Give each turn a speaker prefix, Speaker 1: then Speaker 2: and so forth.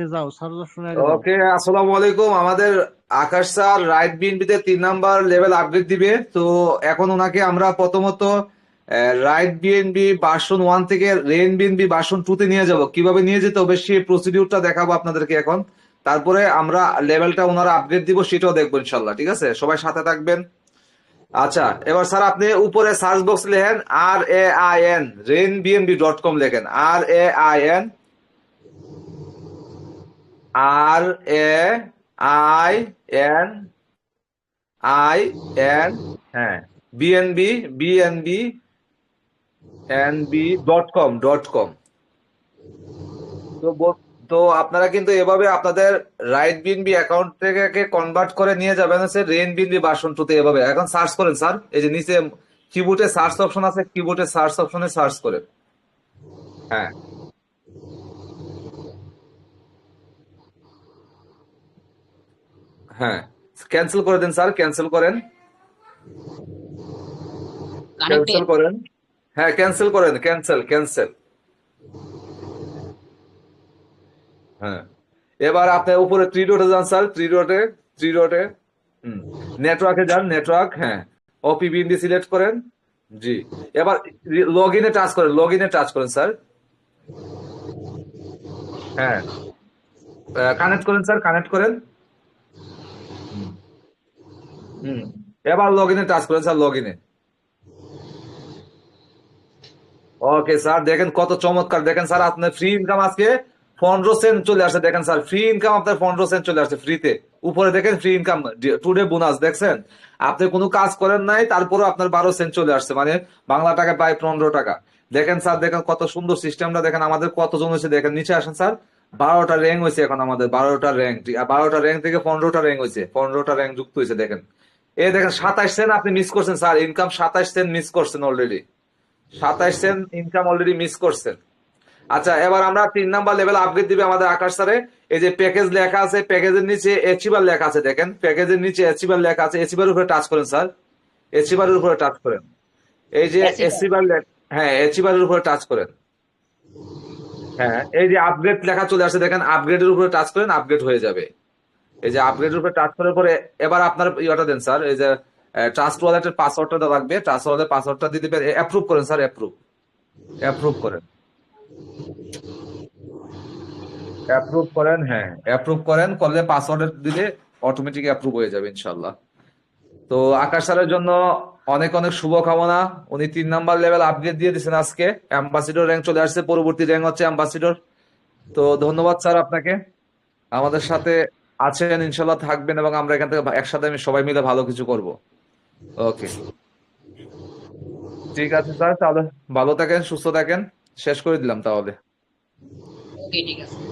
Speaker 1: আগে যাও
Speaker 2: ওকে, আসসালামু আলাইকুম। আমাদের আকাশ স্যার, রাইট বিএনপিতে তিন নাম্বার লেভেল দিবে। তো এখন ওনাকে আমরা প্রথমত রাইট ভার্সন ওয়ান থেকে রেন ভার্সন টু তে নিয়ে যাব। কীভাবে নিয়ে যেতে হবে সেই প্রসিডিউরটা দেখাবো আপনাদেরকে এখন। তারপরে আমরা লেভেলটা ওনারা আপগ্রেড দিব, সেটাও দেখব ইনশাল্লাহ ঠিক আছে? সবাই সাথে থাকবেন। আচ্ছা এবার স্যার আপনি উপরে সার্চ বক্স লেখেন আর এ আই এন রেন বিএনবি ডট কম লেখেন আর A I N R A I N I N হ্যাঁ BNB BNB NB dot com dot com তো তো আপনারা কিন্তু এভাবে আপনাদের রাইট বিএনবি অ্যাকাউন্ট থেকে কনভার্ট করে নিয়ে যাবেন হচ্ছে রেন বিএনবি ভার্সন টুতে এভাবে। এখন সার্চ করেন স্যার এই যে নিচে কিবোর্ডে সার্চ অপশন আছে কিবোর্ডে সার্চ অপশনে সার্চ করেন। হ্যাঁ। হ্যাঁ। ক্যান্সেল করে দেন স্যার ক্যান্সেল করেন। ক্যান্সেল করেন। হ্যাঁ ক্যান্সেল করেন ক্যান্সেল ক্যান্সেল হ্যাঁ। এবার আপনি উপরে থ্রি ডটে যান স্যার থ্রি ডটে থ্রি ডটে হুম। নেটওয়ার্কে যান নেটওয়ার্ক হ্যাঁ। ওপি বিএনডি সিলেক্ট করেন জি। এবার লগ ইনে টাচ করেন লগ ইনে টাচ করেন স্যার হ্যাঁ। কানেক্ট করেন স্যার কানেক্ট করেন। এবার লগ ইনে টাচ করেন স্যার লগ ইনে ওকে স্যার, দেখেন কত চমৎকার। দেখেন স্যার, আপনার ফ্রি ইনকাম আজকে পনেরো সেন্ট চলে আসছে। দেখেন স্যার ফ্রি ইনকাম আপনার পনেরো সেন্ট চলে আসছে ফ্রিতে উপরে দেখেন ফ্রি ইনকাম টুডে বোনাস দেখছেন? আপনি কোনো কাজ করেন নাই তারপরে আপনার বারো সেন্ট চলে আসছে। মানে বাংলা টাকা প্রায় পনেরো টাকা। দেখেন স্যার, দেখেন কত সুন্দর সিস্টেমটা দেখেন আমাদের কতজন হয়েছে? দেখেন, নিচে আসেন স্যার। বারোটা র্যাঙ্ক হয়েছে এখন আমাদের, বারোটা র্যাঙ্ক বারোটা র্যাঙ্ক থেকে পনেরোটা র্যাঙ্ক হয়েছে। পনেরোটা র্যাঙ্ক যুক্ত হয়েছে, দেখেন। এ দেখেন সাতাশ সেন্ট আপনি মিস করছেন স্যার ইনকাম সাতাশ সেন্ট মিস করছেন অলরেডি সাতাশ সেন্ট ইনকাম অলরেডি মিস করছেন। আচ্ছা এবার আমরা তিন নাম্বার লেভেল আপগ্রেড দিবে আমাদের আকাশ স্যারে এই যে প্যাকেজ লেখা আছে প্যাকেজের নিচে অ্যাচিভার লেখা আছে দেখেন। প্যাকেজের নিচে অ্যাচিভার লেখা আছে অ্যাচিভার উপরে টাচ করেন স্যার অ্যাচিভারের উপরে টাচ করেন। এই যে। অ্যাচিভার হ্যাঁ অ্যাচিভারের উপরে টাচ করেন। হ্যাঁ এই যে আপগ্রেড লেখা চলে আসছে দেখেন আপগ্রেডের উপরে টাচ করেন আপগ্রেড হয়ে যাবে। এই যে আপগ্রেডের উপরে টাচ করার পরে এবার আপনার ইয়েটা দেন স্যার এই যে ট্রাস্ট ওয়ালেটের পাসওয়ার্ডটা লাগবে। ট্রাস্ট ওয়ালেটের পাসওয়ার্ডটা দিয়ে দিবেন অ্যাপ্রুভ করেন স্যার অ্যাপ্রুভ অ্যাপ্রুভ করেন। অ্যাপ্রুভ করেন হ্যাঁ অ্যাপ্রুভ করেন, করলে পাসওয়ার্ড দিলে অটোমেটিক অ্যাপ্রুভ হয়ে যাবে ইনশাল্লাহ তো আকাশ স্যারের জন্য অনেক অনেক শুভকামনা। উনি তিন নাম্বার লেভেল আপগ্রেড দিয়ে দিয়েছেন আজকে। অ্যাম্বাসিডর র্যাঙ্ক চলে আসছে, পরবর্তী র্যাঙ্ক হচ্ছে অ্যাম্বাসিডর তো ধন্যবাদ স্যার আপনাকে। আমাদের সাথে আছেন ইনশাল্লাহ থাকবেন এবং আমরা এখান থেকে একসাথে আমি সবাই মিলে ভালো কিছু করব। ওকে। ঠিক আছে স্যার, তাহলে ভালো থাকেন, সুস্থ থাকেন। শেষ করে দিলাম তাহলে।
Speaker 3: ঠিক আছে।